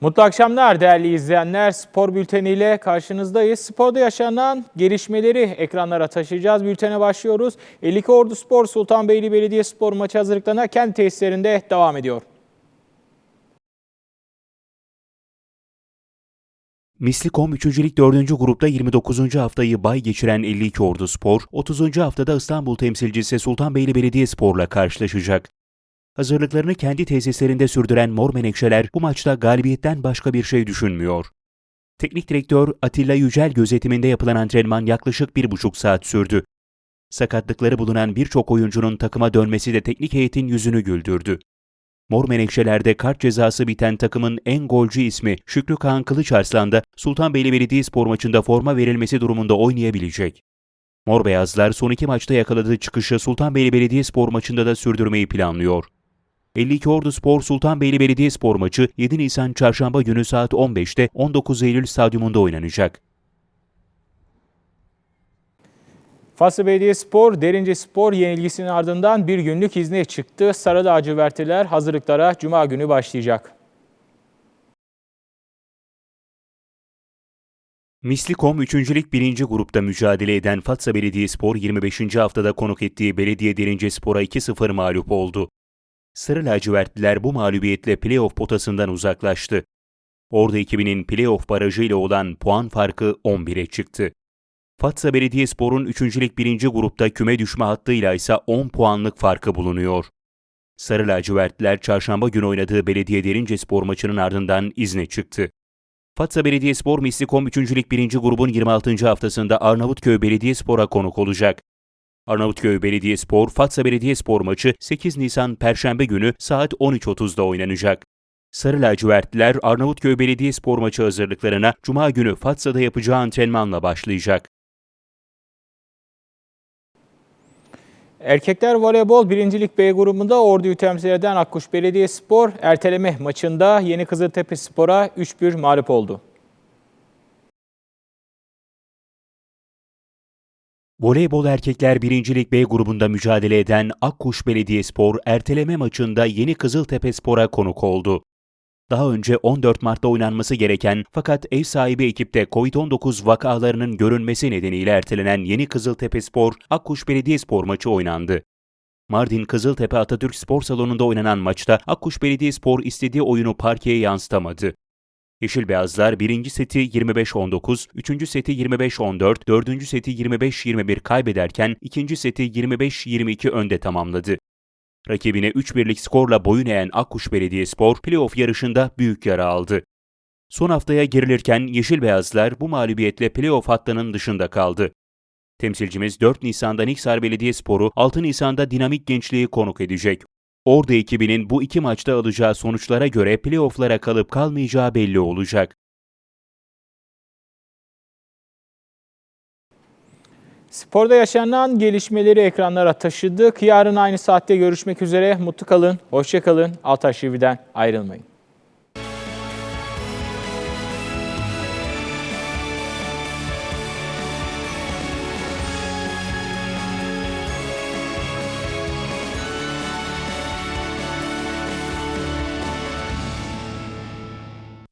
Mutlu akşamlar değerli izleyenler. Spor bülteniyle karşınızdayız. Sporda yaşanan gelişmeleri ekranlara taşıyacağız. Bültene başlıyoruz. 52 Ordu Spor Sultanbeyli Belediyespor maçı hazırlıklarına kendi tesislerinde devam ediyor. Mislikom 3. Lig 4. grupta 29. haftayı bay geçiren 52 Ordu Spor, 30. haftada İstanbul temsilcisi Sultanbeyli Belediyespor'la karşılaşacak. Hazırlıklarını kendi tesislerinde sürdüren Mor Menekşeler bu maçta galibiyetten başka bir şey düşünmüyor. Teknik direktör Atilla Yücel gözetiminde yapılan antrenman yaklaşık bir buçuk saat sürdü. Sakatlıkları bulunan birçok oyuncunun takıma dönmesi de teknik heyetin yüzünü güldürdü. Mor Menekşeler'de kart cezası biten takımın en golcü ismi Şükrü Kaan Kılıçarslan da Sultanbeyli Belediyespor maçında forma verilmesi durumunda oynayabilecek. Mor Beyazlar son iki maçta yakaladığı çıkışı Sultanbeyli Belediyespor maçında da sürdürmeyi planlıyor. 52 Ordu Spor Sultanbeyli Belediyespor maçı 7 Nisan Çarşamba günü saat 15'te 19 Eylül stadyumunda oynanacak. Faslı Belediyespor, Derince Spor yenilgisinin ardından bir günlük izne çıktı. Sarı lacivertliler hazırlıklara Cuma günü başlayacak. Mislikom 3. Lig 1. grupta mücadele eden Fatsa Belediyespor 25. haftada konuk ettiği Belediye Derince Spor'a 2-0 mağlup oldu. Sarı lacivertliler bu mağlubiyetle playoff potasından uzaklaştı. Ordu ekibinin playoff barajıyla olan puan farkı 11'e çıktı. Fatsa Belediyespor'un 3. Lig 1. grupta küme düşme hattıyla ise 10 puanlık farkı bulunuyor. Sarı lacivertliler çarşamba günü oynadığı Belediye Derince Spor maçının ardından izne çıktı. Fatsa Belediyespor Mislikom 3. Lig 1. grubun 26. haftasında Arnavutköy Belediyespor'a konuk olacak. Arnavutköy Belediyespor, Fatsa Belediyespor maçı 8 Nisan Perşembe günü saat 13.30'da oynanacak. Sarı lacivertliler Arnavutköy Belediyespor maçı hazırlıklarına Cuma günü Fatsa'da yapacağı antrenmanla başlayacak. Erkekler voleybol 1. Lig B grubunda Ordu'yu temsil eden Akkuş Belediyespor erteleme maçında Yeni Kızıltepe Spor'a 3-1 mağlup oldu. Voleybol erkekler 1. Lig B grubunda mücadele eden Akkuş Belediyespor erteleme maçında Yeni Kızıltepe Spor'a konuk oldu. Daha önce 14 Mart'ta oynanması gereken fakat ev sahibi ekipte Covid-19 vakalarının görünmesi nedeniyle ertelenen Yeni Kızıltepe Spor, Akkuş Belediyespor maçı oynandı. Mardin Kızıltepe Atatürk Spor Salonu'nda oynanan maçta Akkuş Belediyespor istediği oyunu parkeye yansıtamadı. Yeşil Beyazlar 1. seti 25-19, 3. seti 25-14, 4. seti 25-21 kaybederken 2. seti 25-22 önde tamamladı. Rakibine 3-1'lik skorla boyun eğen Akkuş Belediyespor playoff yarışında büyük yara aldı. Son haftaya girilirken Yeşil Beyazlar bu mağlubiyetle playoff hattının dışında kaldı. Temsilcimiz 4 Nisan'da Niksar Belediyespor'u, 6 Nisan'da Dinamik Gençliği konuk edecek. Ordu ekibinin bu iki maçta alacağı sonuçlara göre playofflara kalıp kalmayacağı belli olacak. Sporda yaşanan gelişmeleri ekranlara taşıdık. Yarın aynı saatte görüşmek üzere. Mutlu kalın, hoşça kalın. Altaş TV'den ayrılmayın.